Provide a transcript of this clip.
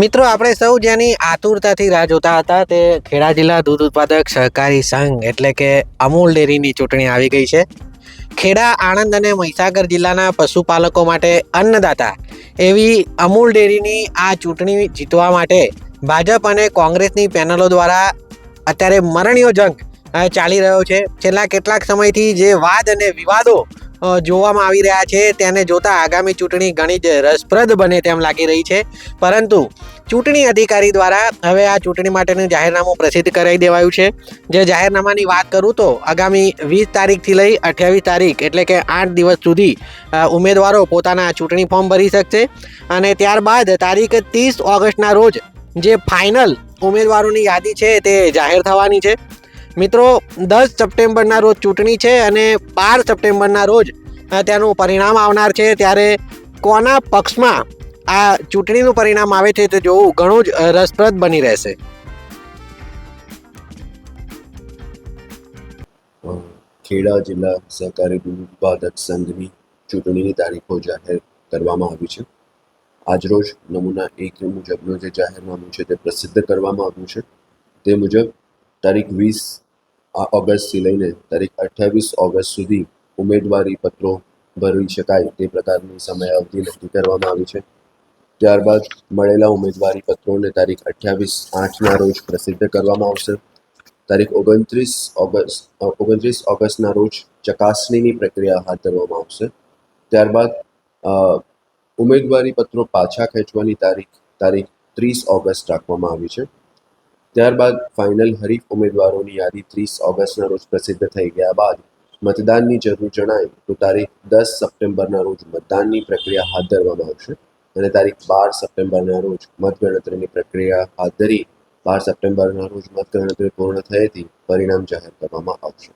મિત્રો, આપણે સૌ જેની આતુરતાથી રાહ જોતા હતા તે ખેડા જિલ્લા દૂધ ઉત્પાદક સહકારી સંઘ, એટલે કે અમૂલ ડેરીની ચૂંટણી આવી ગઈ છે. ખેડા, આણંદ અને મહીસાગર જિલ્લાના પશુપાલકો માટે અન્નદાતા એવી અમૂલ ડેરીની આ ચૂંટણી જીતવા માટે ભાજપ અને કોંગ્રેસની પેનલો દ્વારા અત્યારે મરણીયો જંગ ચાલી રહ્યો છે. છેલ્લા કેટલાક સમયથી જે વાદ અને વિવાદો જોવામાં આવી રહ્યા છે. તેને જોતા આગામી ચૂંટણી ઘણી જ રસપ્રદ બને તેમ લાગી રહી છે. પરંતુ ચૂંટણી અધિકારી દ્વારા હવે આ ચૂંટણી માટેનું જાહેરનામું પ્રસિદ્ધ કરાવી દેવાયું છે. જે જાહેરનામાની વાત કરું તો આગામી વીસ તારીખથી લઈ અઠ્યાવીસ તારીખ એટલે કે આઠ દિવસ સુધી ઉમેદવારો પોતાના ચૂંટણી ફોર્મ ભરી શકશે. અને ત્યારબાદ તારીખ ત્રીસ ઓગસ્ટના રોજ જે ફાઇનલ ઉમેદવારોની યાદી છે તે જાહેર થવાની છે. મિત્રો, દસ સપ્ટેમ્બરના રોજ ચૂંટણી છે અને બાર સપ્ટેમ્બરના રોજ તેનું પરિણામ આવનાર છે. ત્યારે કોના પક્ષમાં આ ચૂંટણીનું પરિણામ આવે છે તે જોવું ઘણું જ રસપ્રદ બની રહેશે. ખેડા જિલ્લા સહકારી ઉત્પાદક સંઘની ચૂંટણીની તારીખો જાહેર કરવામાં આવી છે. આજરોજ નમૂના એક મુજબનું જે જાહેરનામું છે તે પ્રસિદ્ધ કરવામાં આવ્યું છે. તે મુજબ તારીખ વીસ ઓગસ્ટથી લઈને તારીખ અઠ્યાવીસ ઓગસ્ટ સુધી ઉમેદવારી પત્રો ભરી શકાય તે પ્રકારની સમયાવધિ નક્કી કરવામાં આવી છે. ત્યારબાદ મળેલા ઉમેદવારી પત્રોને તારીખ અઠ્યાવીસ આઠના રોજ પ્રસિદ્ધ કરવામાં આવશે. તારીખ ઓગણત્રીસ ઓગસ્ટ ઓગણત્રીસ ઓગસ્ટના રોજ ચકાસણીની પ્રક્રિયા હાથ ધરવામાં આવશે. ત્યારબાદ ઉમેદવારી પત્રો પાછા ખેંચવાની તારીખ તારીખ ત્રીસ ઓગસ્ટ રાખવામાં આવી છે. ત્યારબાદ ફાઇનલ હરીફ ઉમેદવારોની યાદી ત્રીસ ઓગસ્ટના રોજ પ્રસિદ્ધ થઈ ગયા બાદ મતદાનની જરૂર જણાય તો તારીખ દસ સપ્ટેમ્બરના રોજ મતદાનની પ્રક્રિયા હાથ ધરવામાં આવશે અને તારીખ બાર સપ્ટેમ્બરના રોજ મતગણતરીની પ્રક્રિયા હાથ ધરી બાર સપ્ટેમ્બરના રોજ મતગણતરી પૂર્ણ થયેથી પરિણામ જાહેર કરવામાં આવશે.